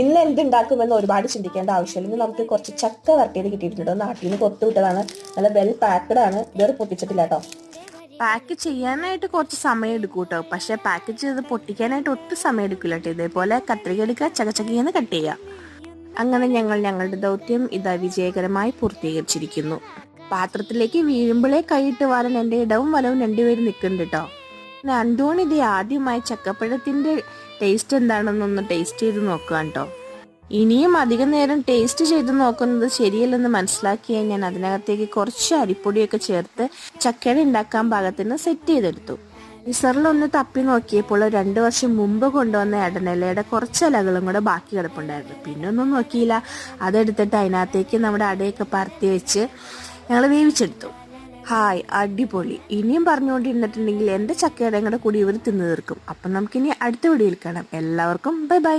ഇന്ന് എന്തുണ്ടാക്കുമെന്ന് ഒരുപാട് ചിന്തിക്കേണ്ട ആവശ്യമില്ല. ഇന്ന് നമുക്ക് കുറച്ച് ചക്ക വരട്ടിയത് കിട്ടിയിട്ടുണ്ട്. നാട്ടിൽ നിന്ന് കൊത്തു വിട്ടതാണ്. നല്ല വെൽ പാക്ക്ഡ് ആണ്. വേറെ പൊട്ടിച്ചിട്ടില്ല കേട്ടോ. പാക്ക് ചെയ്യാനായിട്ട് കുറച്ച് സമയം എടുക്കും കേട്ടോ. പക്ഷെ പാക്ക് ചെയ്ത് പൊട്ടിക്കാനായിട്ട് ഒട്ടും സമയം എടുക്കില്ല കേട്ടോ. ഇതേപോലെ കത്രിക എടുക്കുക ചകച്ചകയെന്ന് കട്ട് ചെയ്യുക. അങ്ങനെ ഞങ്ങൾ ഞങ്ങളുടെ ദൗത്യം ഇതാ വിജയകരമായി പൂർത്തീകരിച്ചിരിക്കുന്നു. പാത്രത്തിലേക്ക് വീഴുമ്പോഴേ കൈയിട്ട് വാരാൻ എന്റെ ഇടവും വലവും രണ്ടുപേരും നിൽക്കുന്നുണ്ട് കേട്ടോ. അന്തോണി ഇത് ആദ്യമായി ചക്കപ്പഴത്തിന്റെ ടേസ്റ്റ് എന്താണെന്നൊന്ന് ടേസ്റ്റ് ചെയ്ത് നോക്കുക കേട്ടോ. ഇനിയും അധിക നേരം ടേസ്റ്റ് ചെയ്ത് നോക്കുന്നത് ശരിയല്ലെന്ന് മനസ്സിലാക്കിയ ഞാൻ അതിനകത്തേക്ക് കുറച്ച് അരിപ്പൊടിയൊക്കെ ചേർത്ത് ചക്കട ഉണ്ടാക്കാൻ പാകത്തിന് സെറ്റ് ചെയ്തെടുത്തു. മിസറിലൊന്ന് തപ്പി നോക്കിയപ്പോൾ രണ്ടു വർഷം മുമ്പ് കൊണ്ടുവന്ന ഇടനിലയുടെ കുറച്ച് ഇലകളും കൂടെ ബാക്കി കിടപ്പുണ്ടായിരുന്നു. പിന്നെ ഒന്നും നോക്കിയില്ല. അതെടുത്തിട്ട് അതിനകത്തേക്ക് നമ്മുടെ അടയൊക്കെ പരത്തി വെച്ച് ഞങ്ങൾ വേവിച്ചെടുത്തു. ഹായ് അടിപൊളി. ഇനിയും പറഞ്ഞുകൊണ്ടിരുന്നിട്ടുണ്ടെങ്കിൽ എന്റെ ചക്കയുടെ കൂടെ ഇവർ തിന്നു തീർക്കും. അപ്പം നമുക്കിനി അടുത്ത വീഡിയോയിൽ കാണാം. എല്ലാവർക്കും ബൈ ബൈ.